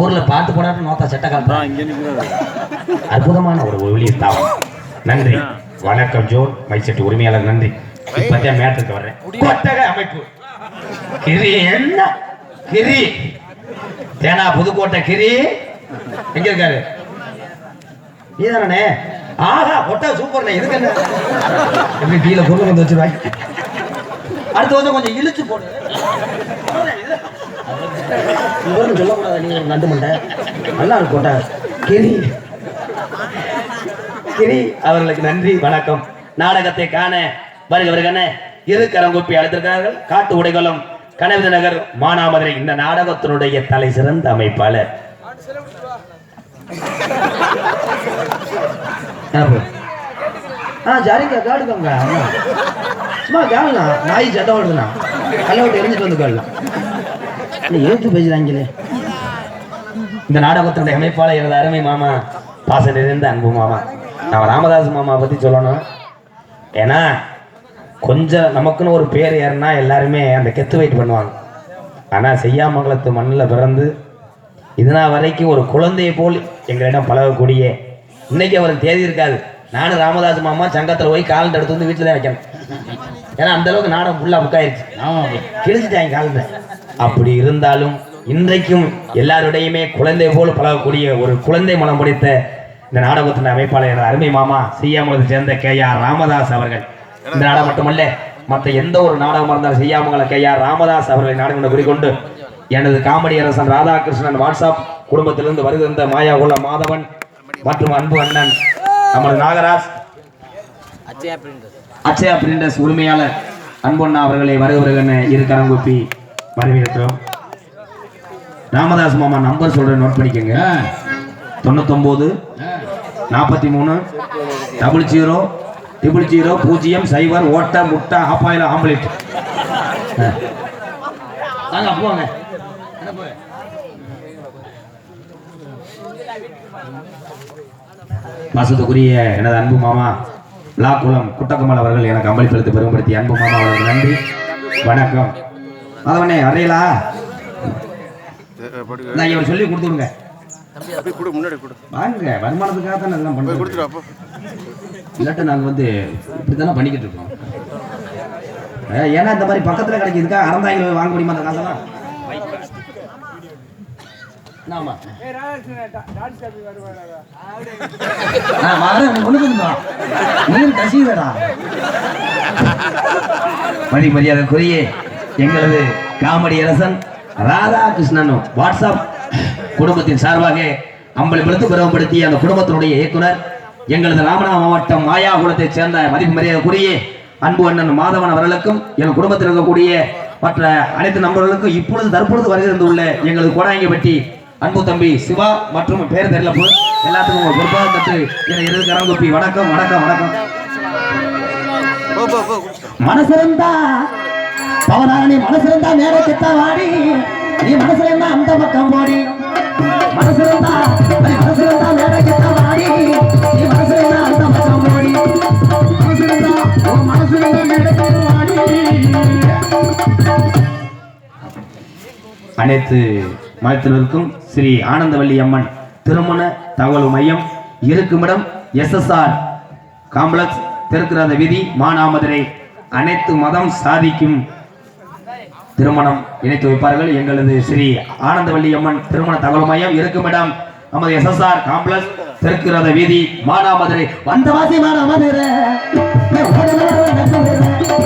ஊர்ல பாட்டு போடாட்டு நோத்தா செட்ட காட்டுறான் அற்புதமான ஒரு ஒளியை தாவம் நன்றி. வணக்கம் ஜோன் மைசெட்டு உரிமையாளர் நன்றி. இப்பத்தியா மேட்டுக்கு வர்றேன். கொட்டக அமைப்பு. கிரி என்ன? கிரி. தேனா புதுக்கோட்டை கிரி. எங்க இருக்காரு? நீதானே ஆஹா கொட்டை சூப்பர்ண்ணே. இதுக்கு என்ன? எப்படி கீழே பொருள் வந்து வச்சிருவாங்க அடுத்த வருஷம் கொஞ்சம் இழுச்சு போடு. இவரும் சொல்லக்கூடாது நீங்க நண்டு மண்டை. நல்லா இருக்கு கொட்டை கிரி. கிரி அவர்களுக்கு நன்றி வணக்கம். நாடகத்தை காண வருக வருகிறவர்கள இரு கரங்குப்பி அழைத்திருக்கிறார்கள். காட்டு உடைகளும் கனவித நகர் மானாமதுரை இந்த நாடகத்தினுடைய தலை சிறந்த அமைப்பாளர். ஆ சரிங்க காடுக்கோங்க. சும்மா கேளுண்ணா நாய் சட்டை ஓடுதுண்ணா கல்லை விட்டு எரிஞ்சிட்டு வந்து கேளலாம் எழுத்து பேசுறாங்களே? இந்த நாடகத்தினுடைய அமைப்பாளர் எனது அருமை மாமா பாச நிறைந்த அன்பு மாமா. நான் ராமதாஸ் மாமா பத்தி சொல்லணும். ஏன்னா கொஞ்சம் நமக்குன்னு ஒரு பேர் ஏறினா எல்லாருமே அந்த கெத்து வெயிட் பண்ணுவாங்க. ஆனா செய்யாமங்கலத்து மண்ணில் பிறந்து இதுனா வரைக்கும் ஒரு குழந்தையை போல் எங்களிடம் பழகக்கூடிய இன்னைக்கு அவருக்கு தேதி இருக்காது. நானும் ராமதாஸ் மாமா சங்கத்தில் போய் காலண்டர் எடுத்து வந்து வீட்டில் தான் வைக்கணும். ஏன்னா அந்த அளவுக்கு நாடகம் ஃபுல்லாக புக் ஆயிடுச்சு கிழிச்சிட்டாங்க காலண்டர். அப்படி இருந்தாலும் இன்றைக்கும் எல்லாருடையுமே குழந்தை போல் பழகக்கூடிய ஒரு குழந்தை மனம் பிடித்த இந்த நாடகத்தின் அமைப்பாளர் அருமை மாமா செய்யாமலை சேர்ந்த கே ஆர் ராமதாஸ் அவர்கள். இந்த நாடகம் மட்டுமல்ல மற்ற எந்த ஒரு நாடகமாக இருந்தாலும் செய்யாமங்கல கே ஆர் ராமதாஸ் அவர்களை நாடகம் குறிக்கொண்டு எனது காமெடி அரசன் ராதாகிருஷ்ணன் வாட்ஸ்அப் குடும்பத்திலிருந்து வருகின்ற மாயா உள்ள மாதவன் மற்றும் அன்பு அண்ணன் நமது நாகராஜ். அச்சயா பிரிண்டர்ஸ். உரிமையாளர் அன்பண்ணா அவர்களை வருகிறவர்கள் இரு கரங்குப்பி வரவேற்கிறோம் ராமதாஸ் மாமா நம்பர் சொல்றேன் நோட் பண்ணிக்கோங்க. தொண்ணூத்தொம்போது நாற்பத்தி மூணு டபுள் ஜீரோ ட்ரிபிள் ஜீரோ பூஜ்ஜியம் சைபர் ஓட்ட முட்டை ஆப்பாயில் ஆம்லேட் வாங்க அப்போ வாங்க பாசத்துக்குரிய எனது அன்பு மாமா லாக்குளம் குட்டக்கமல் அவர்கள் எனக்கு அம்பளிப்படுத்தி பெருமைப்படுத்திய அன்பு மாமா அவர்களுக்கு நன்றி. வணக்கம். அதவனே அறையலா நான் இவர் சொல்லி கொடுத்துருங்க அப்படியே கொடு முன்னாடி கொடு. வாங்க வருமானத்துக்காக தான் எல்லாம் போய் பண்ணுறோம் இல்லாட்ட நாங்கள் வந்து இப்படி தானே பண்ணிக்கிட்டு இருக்கோம். ஏ- ஏன்னா இந்த மாதிரி பக்கத்தில் கிடைக்குதுக்கா அறந்தாங்க வாங்க முடியுமா அந்த காசெல்லாம்? மரியாதைக்குரிய எங்களது காமெடி அரசன் ராதாகிருஷ்ணன் வாட்ஸ்அப் குடும்பத்தின் சார்பாக அம்பலப்படுத்தி பெருமைப்படுத்திய அந்த குடும்பத்தினுடைய இயக்குனர் எங்களது ராமநாத மாவட்டம் மாயாகுளத்தைச் சேர்ந்த மதிப்பு மரியாதைக்குரிய அன்பு அண்ணன் மாதவன் அவர்களுக்கும் எங்கள் குடும்பத்தில் இருக்கக்கூடிய மற்ற அனைத்து நண்பர்களுக்கும் இப்பொழுது தற்பொழுது வருகிறது உள்ள எங்களது கோடாங்கப்பட்டி அன்பு தம்பி சிவா மற்றும் பேர் தெரியல போய் எல்லாத்துக்கும் உங்க பொறுப்பாக தட்டு என இரு கரங்குப்பி வணக்கம் வணக்கம் வணக்கம். போ பவனார நீ மனசிருந்தா பவனானி மனசிருந்தா கிட்ட வாடி. நீ மனசுல இருந்தா அந்த பக்கம் போடி. மனசிருந்தா நீ மனசிருந்தா மேல கிட்ட வாடி. நீ மனசுல இருந்தா அந்த பக்கம் போடி. மனசிருந்தா உன் மனசுல இருந்தா மேல கிட்ட வாடி. அனைத்து மதத்தினருக்கும் ஸ்ரீ ஆனந்தவல்லி அம்மன் திருமண தகவல் மையம் இருக்குமிடம் எஸ்எஸ்ஆர் காம்ப்ளெக்ஸ் திருக்குறத வீதி மானாமதுரை. அனைத்து மதம் சாதிக்கும் திருமணம் இணைத்து வைப்பார்கள். எங்களது ஸ்ரீ ஆனந்தவள்ளி அம்மன் திருமண தகவல் மையம் இருக்குமிடம் நமது எஸ்எஸ்ஆர் காம்ப்ளெக்ஸ் ரத வீதி மானாமதுரை. வந்தவாசி மானாமதுரை. வந்தவாசி